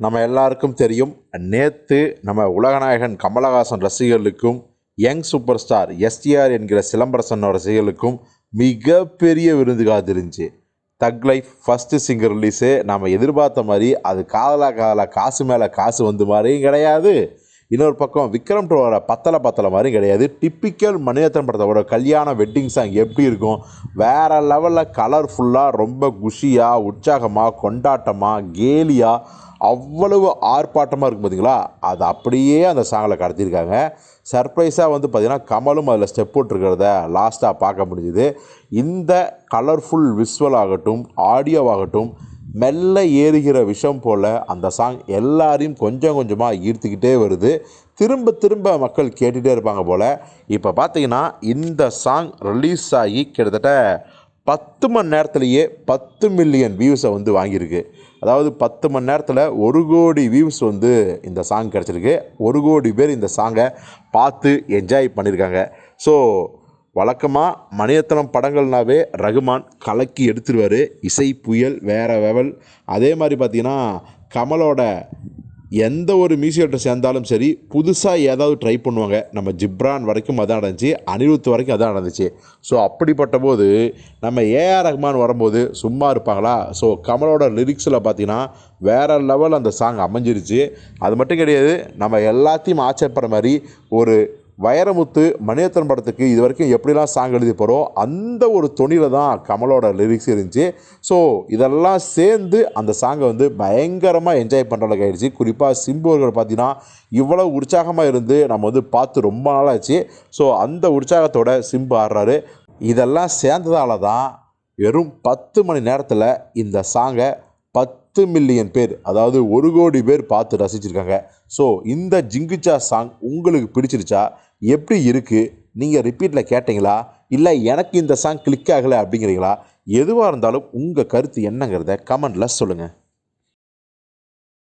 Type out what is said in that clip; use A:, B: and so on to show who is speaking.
A: நம்ம எல்லாருக்கும் தெரியும் நேற்று நம்ம உலகநாயகன் கமலஹாசன் ரசிகர்களுக்கும் யங் சூப்பர் ஸ்டார் எஸ்டிஆர் என்கிற சிலம்பரசன் ரசிகர்களுக்கும் மிகப்பெரிய விருந்து காத்திருந்துச்சு. Thug Life first singer release நம்ம எதிர்பார்த்த மாதிரி அது காதலா காதலா காசு மேலே காசு வந்து மாதிரியும் கிடையாது. இன்னொரு பக்கம் விக்ரம் டோட பத்தலை பத்தலை மாதிரி கிடையாது. டிப்பிக்கல் மணிரத்னம் படத்தோட கல்யாண வெட்டிங் சாங் எப்படி இருக்கும்? வேறு லெவலில் கலர்ஃபுல்லாக ரொம்ப குஷியாக உற்சாகமாக கொண்டாட்டமாக கேலியாக அவ்வளவு ஆர்ப்பாட்டமாக இருக்கும் பார்த்தீங்களா அது அப்படியே அந்த சாங்கில் கடத்தியிருக்காங்க. சர்ப்ரைஸாக வந்து பார்த்திங்கன்னா கமலும் அதில் ஸ்டெப் போட்டிருக்கிறத லாஸ்ட்டாக பார்க்க முடிஞ்சுது. இந்த கலர்ஃபுல் விஷுவல் ஆகட்டும் ஆடியோவாகட்டும் மெல்ல ஏறுகிற விஷம் போல் அந்த சாங் எல்லாரையும் கொஞ்சம் கொஞ்சமாக ஈர்த்துக்கிட்டே வருது. திரும்ப திரும்ப மக்கள் கேட்டுகிட்டே இருப்பாங்க போல். இப்போ பார்த்தீங்கன்னா இந்த சாங் ரிலீஸ் ஆகி கிட்டத்தட்ட பத்து மணி நேரத்துலேயே பத்து மில்லியன் வியூஸை வந்து வாங்கியிருக்கு. அதாவது பத்து மணி நேரத்தில் ஒரு கோடி வியூஸ் வந்து இந்த சாங் கிடச்சிருக்கு. ஒரு கோடி பேர் இந்த சாங்கை பார்த்து என்ஜாய் பண்ணியிருக்காங்க. ஸோ வழக்கமாக மணிரத்னம் படங்கள்னாவே ரகுமான் கலக்கி எடுத்துருவார். இசை புயல் வேறு லெவல் அதே மாதிரி பார்த்திங்கன்னா கமலோட எந்த ஒரு மியூசிக்கல்கிட்ட சேர்ந்தாலும் சரி புதுசாக ஏதாவது ட்ரை பண்ணுவாங்க. நம்ம ஜிப்ரான் வரைக்கும் அதான் நடந்துச்சு அனிருத் வரைக்கும் அதான் நடந்துச்சு. ஸோ அப்படிப்பட்ட போது நம்ம ஏஆர் ரஹ்மான் வரும்போது சும்மா இருப்பாங்களா? ஸோ கமலோட லிரிக்ஸில் பார்த்தீங்கன்னா வேறு லெவல் அந்த சாங் அமைஞ்சிருச்சு. அது மட்டும் கிடையாது நம்ம எல்லாத்தையும் ஆச்சரியப்படுற மாதிரி ஒரு வைரமுத்து மணியத்தன் படத்துக்கு இது வரைக்கும் எப்படிலாம் சாங் எழுதி போகிறோ அந்த ஒரு தொனியில் தான் கமலோட லிரிக்ஸ் இருந்துச்சு. ஸோ இதெல்லாம் சேர்ந்து அந்த சாங்கை வந்து பயங்கரமாக என்ஜாய் பண்ணுற அளவுக்கு ஆகிடுச்சு குறிப்பாக சிம்பு அவர்கள் பார்த்தீங்கன்னா இவ்வளோ உற்சாகமாக இருந்து நம்ம வந்து பார்த்து ரொம்ப நாளாச்சு. ஸோ அந்த உற்சாகத்தோட சிம்பு ஆடுறாரு. இதெல்லாம் சேர்ந்ததால தான் வெறும் பத்து மணி நேரத்தில் இந்த சாங்கை பத்து மில்லியன் பேர் அதாவது ஒரு கோடி பேர் பார்த்து ரசிச்சிருக்காங்க. ஸோ இந்த ஜிங்குச்சா சாங் உங்களுக்கு பிடிச்சிருச்சா? எப்படி இருக்குது நீங்கள் ரிப்பீட்டில் கேட்டிங்களா? இல்லை எனக்கு இந்த சாங் கிளிக் ஆகலை அப்படிங்கிறீங்களா? எதுவாக இருந்தாலும் உங்கள் கருத்து என்னங்கிறத கமெண்டில் சொல்லுங்கள்